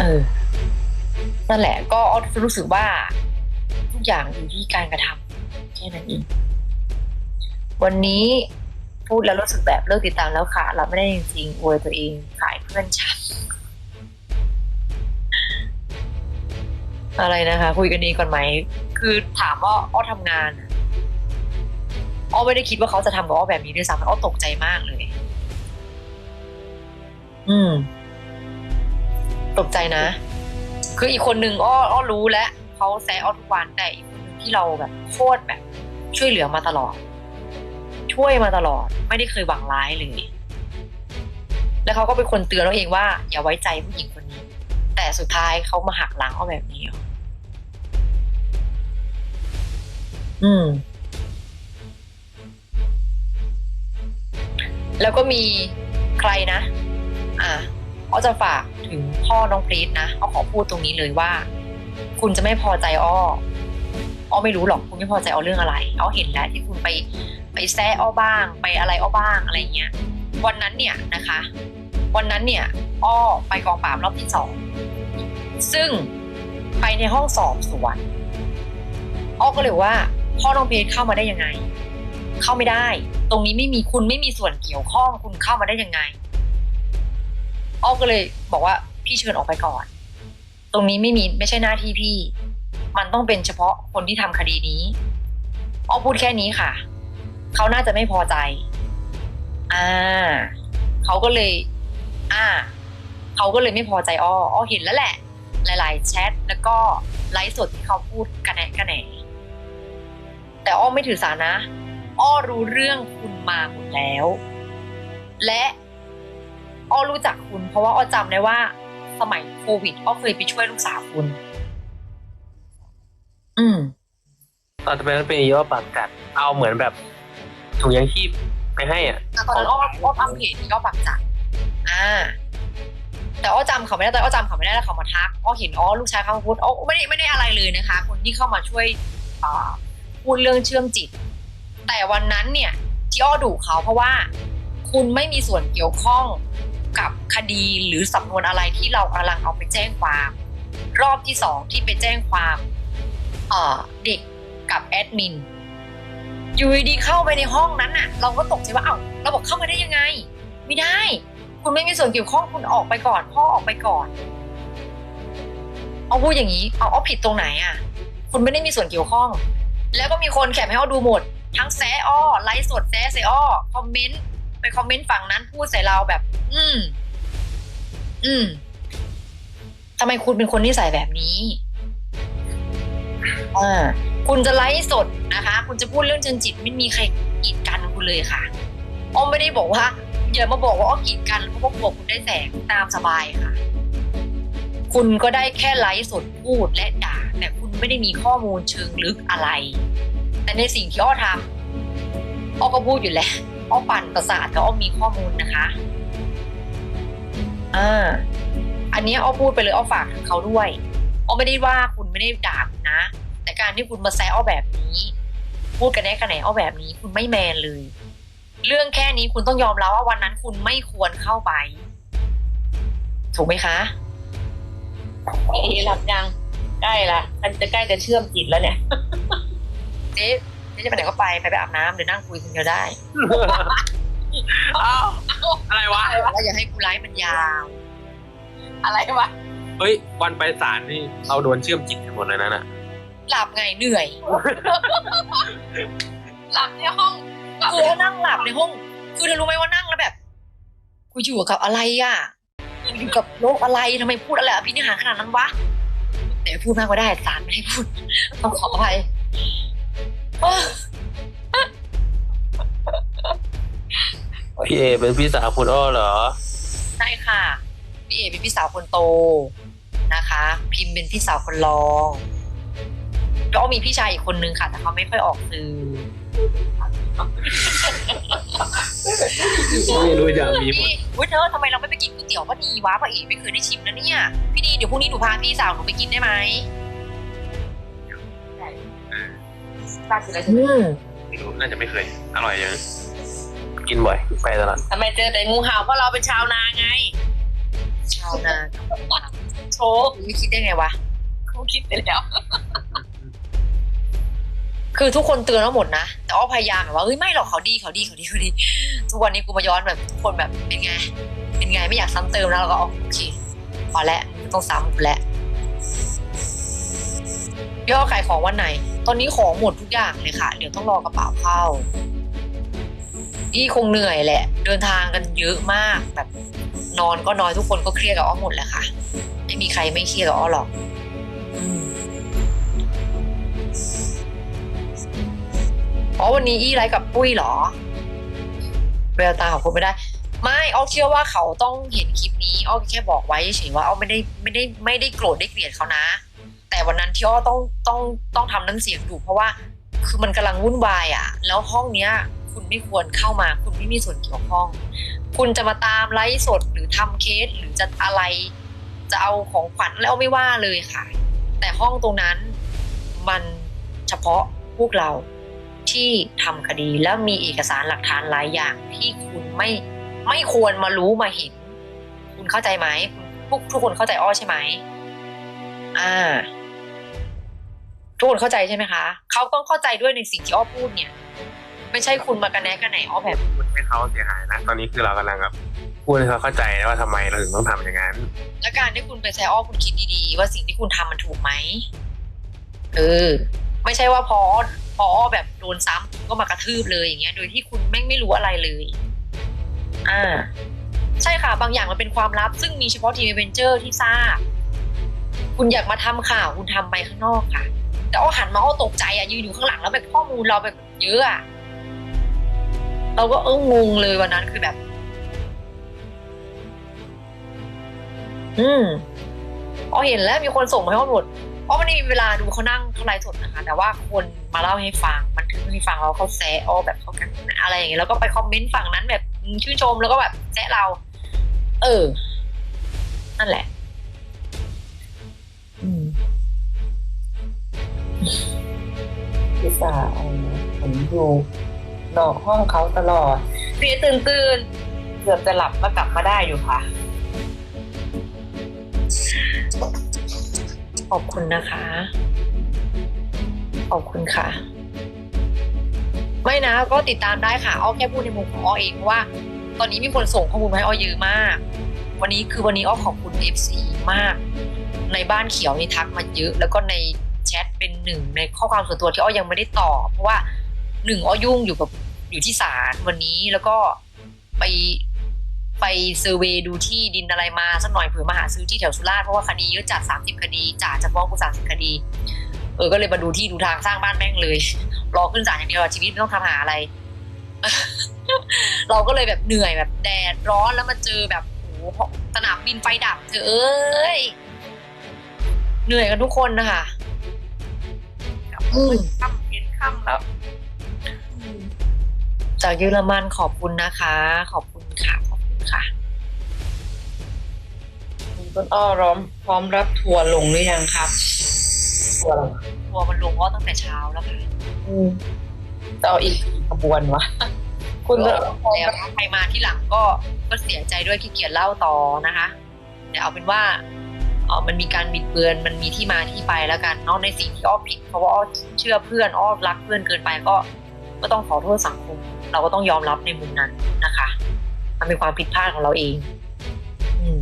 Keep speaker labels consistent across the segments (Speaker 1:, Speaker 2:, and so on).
Speaker 1: เออนั่นแหละ ก็ออรู้สึกว่า ทุกอย่างอยู่ที่การกระทำแค่นั้นเองวันนี้พูดแล้วรู้สึกแบบเลิกติดตามแล้วค่ะ เรับไม่ได้จริงๆอวยตัวเองขายเพื่อนฉันอะไรนะคะ คุยกันเองก่อนไหม คือถามว่าอ้อทำงานอะอ้อไม่ได้คิดว่าเขาจะทำกับอ้อแบบนี้ด้วยซ้ำอ้อตกใจมากเลย อืม ตกใจนะ คืออีกคนนึงอ้ออ้อรู้แล้วเขาแซะอ้อทุกวันแต่อีกคนนึงที่เราแบบโคตรแบบ ช่วยเหลือมาตลอด ช่วยมาตลอด ไม่ได้เคยหวังร้ายเลย แล้วเขาก็เป็นคนเตือนเราเองว่า อย่าไว้ใจผู้หญิงคนนี้ แต่สุดท้ายเขามาหักหลังอ้อแบบนี้ออืมแล้วก็มีใครนะ อะ อ้อจะฝากถึงพ่อน้องพรีตนะอ้อขอพูดตรงนี้เลยว่า คุณจะไม่พอใจอ้ออ้อไม่รู้หรอกคุณไม่พอใจอ้อเรื่องอะไรอ้อเห็นแล้วที่คุณไปไปแซะอ้อบ้าง ไปอะไรอ้อบ้างอะไรเงี้ย วันนั้นเนี่ยนะคะ วันนั้นเนี่ย อ้อไปกองปราบรอบที่สองซึ่งไปในห้องสอบสวนอ้อก็เลยว่า พ่อน้องเพชรเข้ามาได้ยังไง เข้าไม่ได้ ตรงนี้ไม่มีคุณไม่มีส่วนเกี่ยวข้องคุณเข้ามาได้ยังไง อ้อก็เลยบอกว่าพี่เชิญออกไปก่อน ตรงนี้ไม่มีไม่ใช่หน้าที่พี่ มันต้องเป็นเฉพาะคนที่ทำคดีนี้อ้อพูดแค่นี้ค่ะ เขาน่าจะไม่พอใจ อ่าเขาก็เลย อ่าเขาก็เลยไม่พอใจอ้ออ้อเห็นแล้วแหละ หลาย ๆ แชทแล้วก็ไลฟ์สดที่เขาพูดกันแหนกันแหนแต่อ้อไม่ถือสานะ อ้อรู้เรื่องคุณมาหมดแล้ว และ อ้อรู้จักคุณ เพราะว่าอ้อจำได้ว่าสมัยโควิดอ้อเคยไปช่วยลูกสาวคุณ อืม
Speaker 2: ตอนจะเป็นเป็นย่อปากกัด เอาเหมือนแบบถุงยางชีพไปให้อะ
Speaker 1: ตอนนั้นอ้ออ้อทำเพจที่อ้อปักจัดอ่า แต่อ้อจำเขาไม่ได้แต่อ้อจำเขาไม่ได้แล้วเขามาทักอ้อเห็นอ้อลูกชายเขามาพูดอ้อไม่ได้ไม่ได้อะไรเลยนะคะ คนที่เข้ามาช่วยอ่าพูดเรื่องเชื่อมจิต แต่วันนั้นเนี่ย ที่อ้อดุเขาเพราะว่า คุณไม่มีส่วนเกี่ยวข้อง กับคดีหรือสำนวนอะไรที่เรากำลังเอาไปแจ้งความ รอบที่สองที่ไปแจ้งความเอ่อเด็กกับแอดมินอยู่ดีเข้าไปในห้องนั้นน่ะ เราก็ตกใจว่าเอ้าเราบอกเข้ามาได้ยังไง ไม่ได้ คุณไม่มีส่วนเกี่ยวข้องคุณออกไปก่อนพ่อออกไปก่อนเอาพูดอย่างนี้เอาเอาผิดตรงไหนอะ คุณไม่ได้มีส่วนเกี่ยวข้อง แล้วก็มีคนแคปให้อ้อดูหมด ทั้งแซอ้อไลฟ์สดแซะใส่อ้อคอมเมนต์ ไปคอมเมนต์ฝั่งนั้นพูดใส่เราแบบ อืม อืมทำไมคุณเป็นคนนิสัยแบบนี้อ่าคุณจะไลฟ์สดนะคะ คุณจะพูดเรื่องเชิงจิตไม่มีใครกีดกันคุณเลยค่ะอ้อมไม่ได้บอกว่าอย่ามาบอกว่าอ้อกีดกันเพราะว่าบอกคุณได้แสงตามสบายค่ะ คุณก็ได้แค่ไลฟ์สดพูดและด่าแต่คุณไม่ได้มีข้อมูลเชิงลึกอะไร แต่ในสิ่งที่อ้อทำอ้อก็พูดอยู่แหละ อ้อปั่นประสาทกับอ้อมีข้อมูลนะคะอ่าอันนี้อ้อพูดไปเลยอ้อฝากถึงเขาด้วยอ้อไม่ได้ว่าคุณไม่ได้ด่าคุณนะ แต่การที่คุณมาแซะอ้อแบบนี้ พูดกันแน่กันไหนอ้อแบบนี้คุณไม่แมนเลย เรื่องแค่นี้คุณต้องยอมรับว่าวันนั้นคุณไม่ควรเข้าไป ถูกไหมคะ
Speaker 3: เอ๊ะหลับยังใกล้ละมันจะใกล้จะเชื่อมจิตแล้วเนี่ย
Speaker 1: เจ๊ เจ๊จะไปไหนก็ไปไปไปอาบน้ำหรือนั่งคุยคนเดียวได้
Speaker 2: อ้าวอะไรวะ
Speaker 1: แล้วอย่าให้กูไลฟ์มันยาว
Speaker 3: อะไรวะ
Speaker 2: เฮ้ยวันไปศาลนี่เราโดนเชื่อมจิตกันหมดเลยนะน่ะ
Speaker 1: หลับไงเหนื่อย
Speaker 3: หลับในห้องหลับ
Speaker 1: คือถ้านั่งหลับในห้อง คือเธอรู้ไหมว่านั่งแล้วแบบกูอยู่กับอะไรอะอยู่กับโลกอะไรทำไมพูดอะไรอภินิหารขนาดนั้นวะแต่พูดมากก็ได้สารไม่ให้พูดต้องขออภัยโอ้
Speaker 2: พี่เอเป็นพี่สาวคุณอ้อเหรอ
Speaker 1: ใช่ค่ะ พี่เอเป็นพี่สาวคนโตนะคะ พิมพ์เป็นพี่สาวคนรองแล้วก็มีพี่ชายอีกคนนึงค่ะ แต่เขาไม่ค่อยออกสื่อ
Speaker 2: ไม่รู้จะมีหมด
Speaker 1: พี่อุ้ยเธอทำไมเราไม่ไปกินก๋วยเตี๋ยวป้านีวะป้าเอ๋ไม่เคยได้ชิมนะเนี่ย พี่นีเดี๋ยวพรุ่งนี้หนูพาพี่สาวหนูไปกินได้ไหม
Speaker 3: บ้านคืออะไร
Speaker 1: อืม
Speaker 2: ไม่รู้น่าจะไม่เคย อร่อยยังกินบ่อย ไปตลอด
Speaker 3: ทำไมเจอแต่งูเห่าเพราะเราเป็นชาวนาไง
Speaker 1: ชาวนา
Speaker 3: โชว์
Speaker 1: ไม่คิดได้ไงวะ
Speaker 3: เขาคิดไปแล้ว
Speaker 1: คือทุกคนเตือนเราหมดนะ แต่อ้อพยายามแบบว่าเฮ้ยไม่หรอกเขาดีเขาดีเขาดีเขาดี ทุกวันนี้กูมาย้อนแบบทุกคนแบบเป็นไง เป็นไงไม่อยากซ้ำเติมแล้วเราก็เอาโอเคพอแล้วไม่ต้องซ้ำกูแล้ว พี่อ้อขายของวันไหน ตอนนี้ของหมดทุกอย่างเลยค่ะ เดี๋ยวต้องรอกระเป๋าเข้าอีคงเหนื่อยแหละ เดินทางกันเยอะมากแบบนอนก็น้อยทุกคนก็เครียดกับอ้อหมดแหละค่ะ ไม่มีใครไม่เครียดกับอ้อหรอกอ๋อวันนี้อี้ไลฟ์กับปุ้ยเหรอแววตาของคุณไม่ได้ ไม่อ้อเชื่อว่าเขาต้องเห็นคลิปนี้อ้อแค่บอกไว้เฉยๆว่าอ้อไม่ได้ไม่ได้ไม่ได้โกรธได้เกลียดเขานะ วันนั้นที่อ้อต้องต้องต้องทำน้ำเสียงดุเพราะว่าคือมันกำลังวุ่นวายอะ แล้วห้องเนี้ย คุณไม่ควรเข้ามา คุณไม่มีส่วนเกี่ยวข้อง คุณจะมาตามไลฟ์สดหรือทำเคสหรือจะอะไร จะเอาของขวัญแล้วไม่ว่าเลยค่ะ แต่ห้องตรงนั้นมันเฉพาะพวกเราที่ทำคดีแล้วมีเอกสารหลักฐานหลายอย่างที่คุณไม่ไม่ควรมารู้มาเห็น คุณเข้าใจไหมทุกทุกคนเข้าใจอ้อใช่ไหมอ่า ทุกคนเข้าใจใช่ไหมคะ เขาต้องเข้าใจด้วยในสิ่งที่อ้อพูดเนี่ย ไม่ใช่คุณมากระแนะกระแหนอ้อแบบ
Speaker 2: พูดให้เขาเสียหายนะ ตอนนี้คือเรากำลังแบบพูดให้เขาเข้าใจว่าทำไมเราถึงต้องทำอย่างนั้น
Speaker 1: และการที่คุณไปแซวอ้อคุณคิดดีๆ ว่าสิ่งที่คุณทำมันถูกไหม เออ ไม่ใช่ว่าพอพออ้อแบบโดนซ้ำก็มากระทืบเลยอย่างเงี้ย โดยที่คุณแม่งไม่รู้อะไรเลย อ่า ใช่ค่ะ บางอย่างมันเป็นความลับ ซึ่งมีเฉพาะทีมเวนเจอร์ที่ทราบ คุณอยากมาทำข่าวคุณทำไปข้างนอกค่ะ แต่อ้อหันมาอ้อตกใจอะยืนอยู่ข้างหลังแล้วแบบข้อมูลเราแบบเยอะอะเราก็เอองงเลยวันนั้นคือแบบ อืมอ๋อเห็นแล้วมีคนส่งมาให้อ้อหมดอ๋อไม่ได้มีเวลาดูเขานั่งเขาไลฟ์สดนะคะ แต่ว่าคนมาเล่าให้ฟัง มันถึงให้ฟังแล้วเขาแซะอ้อแบบเขากันอะไรอย่างเงี้ยแล้วก็ไปคอมเมนต์ฝั่งนั้นแบบชื่นชมแล้วก็แบบแซะเรา เออ นั่นแหละ
Speaker 3: พิสาผมอยู่นอกห้องเขาตลอดเพียตื่นตื่นเกือบจะหลับก็กลับมาได้อยู่ค่ะ
Speaker 1: ขอบคุณนะคะ ขอบคุณค่ะ ไม่นะก็ติดตามได้ค่ะอ้อแค่พูดในมุมของอ้อเองเพราะว่า ตอนนี้มีคนส่งข้อมูลมาให้อ้อเยอะมาก วันนี้คือวันนี้อ้อขอบคุณ FC มาก ในบ้านเขียวนี่ทักมาเยอะ แล้วก็ใน แชทเป็นหนึ่งในข้อความส่วนตัวที่อ้อยังไม่ได้ตอบเพราะว่าหนึ่งอ้อยุ่งอยู่กับอยู่ที่ศาลวันนี้แล้วก็ไปไปเซอร์เวดูที่ดินอะไรมาสักหน่อยเผื่อมาหาซื้อที่แถวสุราษฎร์เพราะว่าคดีเยอะจัดสามสิบคดีจ่าจะฟ้องกูสามสิบคดี เออก็เลยมาดูที่ดูทางสร้างบ้านแม่งเลย รอขึ้นศาลอย่างเดียวชีวิตไม่ต้องทำหาอะไร เราก็เลยแบบเหนื่อยแบบแดดร้อนแล้วมาเจอแบบโอ้โหสนามบินไฟดับเธอเอ้ยเหนื่อยกันทุกคนนะคะ อืม
Speaker 3: ค่ำเย็นค่ำแล้ว
Speaker 1: จากเยอรมันขอบคุณนะคะ ขอบคุณค่ะ ขอบคุณค่ะ
Speaker 3: คุณต้นอ้อร้อมพร้อมรับทัวร์ลงหรือยังครับ ทัวร์ลง
Speaker 1: ทัวร์มันลงก็ตั้งแต่เช้าแล้วค่ะ
Speaker 3: จะเอาอีกกี่ขบวนวะ คุณต้นอ้อพร้อม
Speaker 1: แล้ว
Speaker 3: รับ
Speaker 1: ใครมาที่หลังก็ก็เสียใจด้วยขี้เกียจเล่าต่อนะคะ แต่เอาเป็นว่าเออมันมีการบิดเบือนมันมีที่มาที่ไปแล้วกันเนาะในสิ่งที่อ้อผิดเพราะว่าอ้อเชื่อเพื่อนอ้อรักเพื่อนเกินไปก็ก็ต้องขอโทษสังคม เราก็ต้องยอมรับในมุมนั้นนะคะ มันเป็นความผิดพลาดของเราเอง อืม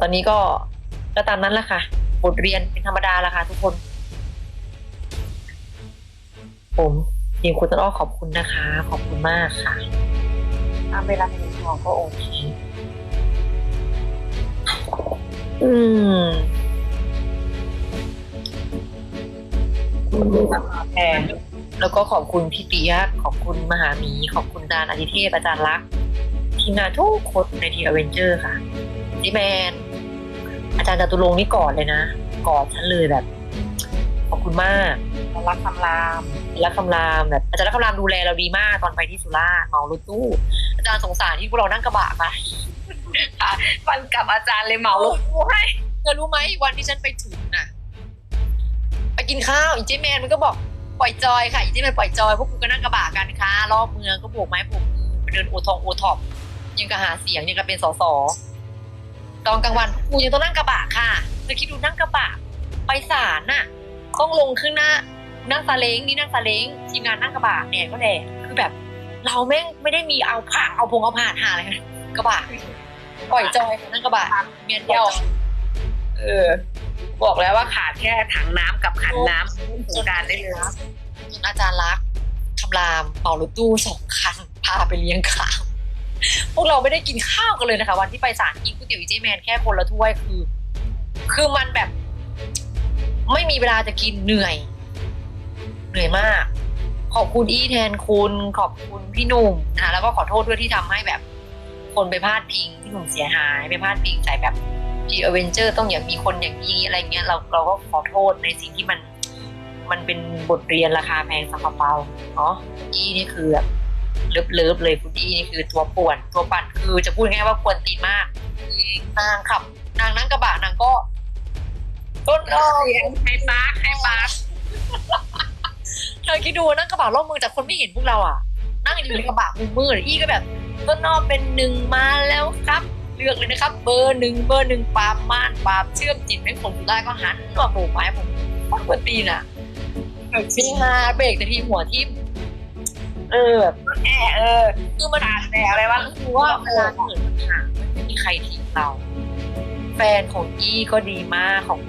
Speaker 1: ตอนนี้ก็ก็ตามนั้นแหละค่ะ บทเรียนเป็นธรรมดาละค่ะทุกคน ผมทีมคุณต้นอ้อขอบคุณนะคะ ขอบคุณมากค่ะถ้าไม่รับเงินทองก็โอเค อืม
Speaker 3: แทน
Speaker 1: แล้วก็ขอบคุณพี่ปิยะขอบคุณมหาหมี ขอบคุณดานอดิเทพอาจารย์ลักษ์ทีมงานทุกคนในทีอเวนเจอร์ค่ะจีแมน อาจารย์จตุรงค์นี่กอดเลยนะ กอดฉันเลยแบบ ขอบคุณมาก
Speaker 3: รักคำราม
Speaker 1: และคำรามแบบอาจารย์และคำรามดูแลเราดีมากตอนไปที่สุราษฎร์เมารถตู้ อาจารย์สงสารที่พวกเรานั่งกระบะมา
Speaker 3: ฟันกับอาจารย์เลยเหมาลงกูให้
Speaker 1: เธอรู้ไหมวันที่ฉันไปถึงน่ะ ไปกินข้าวอีเจแมนมันก็บอกปล่อยจอยค่ะอีเจแมนปล่อยจอยพวกกูก็นั่งกระบะกันค่ะรอบเมืองก็โบกไม้โบกมือไปเดินโอทองโอท็อปยังกะหาเสียงยังกะเป็นสสตอนกลางวันกูยังต้องนั่งกระบะค่ะเธอคิดดูนั่งกระบะไปศาลน่ะต้องลงขึ้นหน้านั่งซาเล้งนี่นั่งซาเล้งทีมงานนั่งกระบะแดดก็แดดคือแบบ เราแม่งไม่ได้มีเอาผ้าเอาพงเอาผ่านหาอะไรนะกระบะ ปล่อยจอยนั่งกระบะเมียนเดียว
Speaker 3: เออ บอกแล้วว่าขาดแค่ถังน้ำกับขันน้ำสงกรารได้เลย
Speaker 1: จนอาจารย์รักษณ์คำรามเป่ารถตู้สองคันพาไปเลี้ยงข้าวพวกเราไม่ได้กินข้าวกันเลยนะคะ วันที่ไปศาลกินก๋วยเตี๋ยวอีเจแมนแค่คนละถ้วยคือ คือมันแบบ ไม่มีเวลาจะกินเหนื่อย เหนื่อยมาก ขอบคุณอี้แทนคุณ ขอบคุณพี่หนุ่มนะคะแล้วก็ขอโทษด้วยที่ทำให้แบบ คนไปพาดพิงพี่หนุ่มเสียหายไปพาดพิงใส่แบบทีเอเวนเจอร์ต้องอย่างมีคนอย่างนี้อะไรเงี้ยเราเราก็ขอโทษในสิ่งที่มัน มันเป็นบทเรียนราคาแพงสำหรับเราเนาะอี้นี่คือแบบเลิฟเลิฟๆเลยคุณอี้นี่คือตัวป่วนตัวปั่นคือจะพูดง่ายๆว่าควรตีนมากนางขับ นางนั่งกระบะนางก็ต้นอ้อ
Speaker 3: ไฮปาร์คไฮปาร์ค
Speaker 1: เธอคิดดูนั่งกระบะล่องเมืองจากคนไม่เห็นพวกเราอะ นั่งอยู่ในกระบะมือมืดๆอี้ก็แบบ ต้นอ้อเป็นหนึ่งมาแล้วครับ เลือกเลยนะครับ เบอร์หนึ่งเบอร์หนึ่งปามม่านปามเชื่อมจิตแม่งผลสุดท้ายก็หันมาโผล่ไม้ผมโคตรกวนตีน่ะซีฮาเบรกแต่ทีหัวทิ่มเออแบบ
Speaker 3: แค่เออ
Speaker 1: คือมัน
Speaker 3: ขาดแต่อะไรวะ
Speaker 1: คือว่าเวลาเกิดปัญหาไม่มีใครทิ้งเรา แฟนของอี้ก็ดีมากของ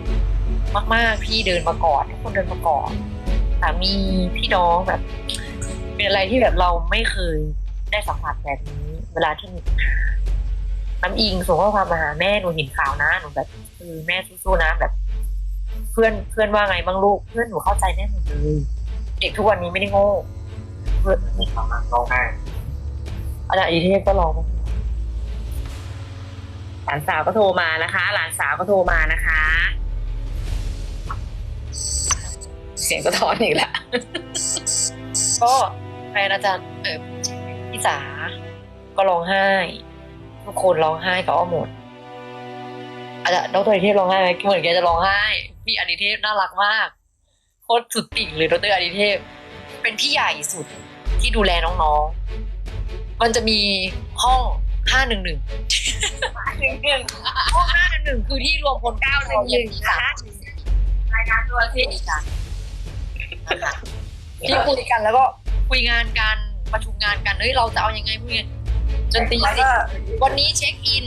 Speaker 1: มากๆพี่เดินมากอดทุกคนเดินมากอดสามีพี่น้องแบบ เป็นอะไรที่แบบเราไม่เคย ได้สัมผัสแบบนี้ เวลาที่มีปัญหาน้ำอิงส่งข้อความมาหาแม่หนูเห็นข่าวนะหนูแบบเออแม่สู้ๆนะแบบ เพื่อนเพื่อนว่าไงบ้างลูก เพื่อนหนูเข้าใจแน่หมดเลยเด็กทุกวันนี้ไม่ได้โง่เพื่อน
Speaker 2: สามารถร้องไห้
Speaker 1: อาจารย์อีเทพก็ลองมา
Speaker 3: หลานสาวก็โทรมานะคะ หลานสาวก็โทรมานะคะ เสียงสะท้อนอีกแล้ว
Speaker 1: ก็แฟนอาจารย์เออ พี่สาก็ร้องไห้ ทุกคนร้องไห้กับอ้อมหมดอาจารย์ดรอดิเทพร้องไห้ไหมเหมือนแกจะร้องไห้พี่อดิเทพน่ารักมากโคตรสุดติ่งเลยดรอดิเทพ เป็นพี่ใหญ่สุดที่ดูแลน้องๆ มันจะมีห้องห้าหนึ่งหนึ่งห้องห้าหนึ่งหนึ่งคือที่รวมพลเก้าหนึ่งหนึ่งค่ะ
Speaker 3: รายงานตัวสิ
Speaker 1: ที่คุยกันแล้วก็คุยงานกัน ประชุมงานกันเฮ้ยเราจะเอายังไงพูดไงจนตี
Speaker 3: แล้ว
Speaker 1: สิ
Speaker 3: ก็
Speaker 1: วันนี้เช็คอิน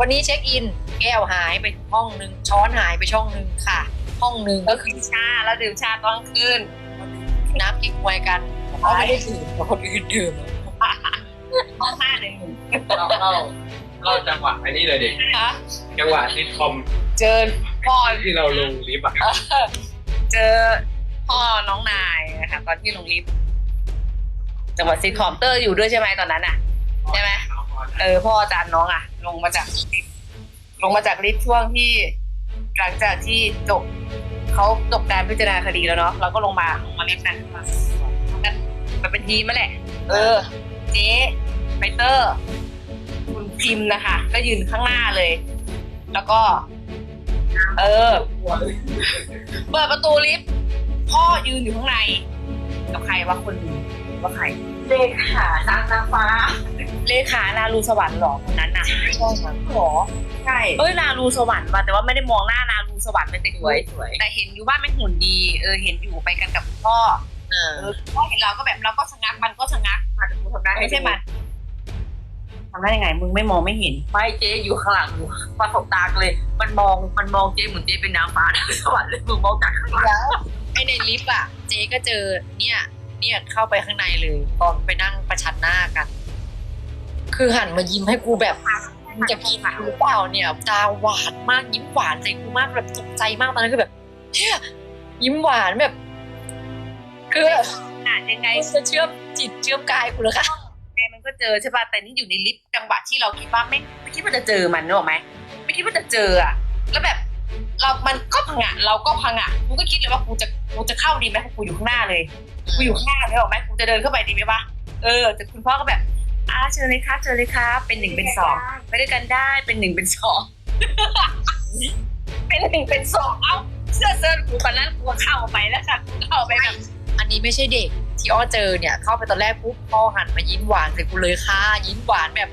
Speaker 1: วันนี้เช็คอิน แก้วหายไปห้องหนึ่งช้อนหายไปช่องหนึ่งค่ะ ห้องหนึ่ง
Speaker 3: ก็
Speaker 1: ก็
Speaker 3: คื
Speaker 1: คืออ
Speaker 3: ชาแล้วดื่มชาตอนคืน
Speaker 1: น้ำกิ๊กไวยกันเขาไม่ได้ดื่มแต่คนอื่นดื่ม
Speaker 3: ห้องห้าหนึ่ง
Speaker 2: เล่าเล่าเล่าจังหวะไอ้นี่เลยเด็ก
Speaker 1: คะ
Speaker 2: จังหวะซิทคอม
Speaker 3: เจอพ่อ
Speaker 2: ที่เราลงลิฟต์อะ
Speaker 3: เจอพ่อน้องนายนะคะตอนที่ลงลิฟต์ จังหวัดซีคอมเตอร์อยู่ด้วยใช่ไหมตอนนั้นอะใช่ไหมเออพ่ออาจารย์น้องอะ ลงมาจากลิฟต์ลงมาจากลิฟต์ช่วงที่ หลังจากที่จบเขาจบการพิจารณาคดีแล้วเนาะเราก็ลงมาลงมาลิฟต์นั้นมากันมันเป็นทีมมาแหละ เออเจ๊ไบเตอร์คุณพิมพ์นะคะก็ยืนข้างหน้าเลย แล้วก็ เออ เปิดประตูลิฟต์พ่อยืนอยู่ข้างใน กับใครว่าคนนึง ว่าใคร
Speaker 4: เลขานางนางฟ้า
Speaker 3: เลขานารูสวรรค์เหรอคนนั้นน่ะ
Speaker 1: ใช่ค่ะ
Speaker 3: หรอ
Speaker 4: ใช่
Speaker 3: เอ้ยนารูสวรรค์ว่ะแต่ว่าไม่ได้มองหน้านารูสวรรค์เป็นแต่
Speaker 4: สวยสวย
Speaker 3: แต่เห็นอยู่ว่าไม่หุ่นดีเออเห็นอยู่ไปกันกับคุณพ่อ
Speaker 1: เออ
Speaker 3: เออพ่อเห็นเราก็แบบเราก็ชะงักมันก็ชะงัก
Speaker 4: มาดูทำได้
Speaker 3: ไม่ใช่มันทำได้ยังไง มึงไม่มองไม่เห็น
Speaker 4: ไม่เจ๊อยู่ข้างหลังหนูประสบตาเลย มันมองมันมองเจ๊เหมือนเจ๊เป็นนางฟ้าในสวรรค์เลยมึงมองจากข้างหลัง
Speaker 1: แล้วไอในลิฟต์อะ เจ๊ก็เจอเนี่ย เนี่ยเข้าไปข้างในเลยตอนไปนั่งประชันหน้ากัน คือหันมายิ้มให้กูแบบมึงจะกินหรือเปล่าเนี่ยตาหวานมากยิ้มหวานใจกูมากแบบตกใจมากตอนนั้นคือแบบเฮ้ยยิ้มหวานแบบ คือ
Speaker 3: อะยังไง
Speaker 1: จะเชื่อมจิตเชื่อมกายกูเลยค่ะ
Speaker 3: ไงมันก็เจอใช่ป่ะแต่นี่อยู่ในลิฟต์จังหวะที่เราคิดว่าไม่ไม่คิดว่าจะเจอมันนึกออกไหมไม่คิดว่าจะเจออะแล้วแบบ เรามันก็พังอะเราก็พังอะกูก็คิดเลยว่ากูจะกูจะเข้าดีไหมกูอยู่ข้างหน้าเลยกูอยู่ข้างหน้าเลยออกไหมกูจะเดินเข้าไปดีไหมวะเออแต่คุณพ่อก็แบบอ่าเชิญเลยครับเชิญเลยครับเป็นหนึ่งเป็นสองไปด้วยกันได้เป็นหนึ่งเป็นสองเป็นหนึ่งเป็นสองเอ้าเสื้อเสื้อกูตอนนั้นกูเข้าไปแล้วค่ะกูเข้าไปแบบ
Speaker 1: อันนี้ไม่ใช่เด็กที่อ้อเจอเนี่ยเข้าไปตอนแรกปุ๊บพ่อหันมายิ้มหวานใส่กูเลยค่ะยิ้มหวานแบบ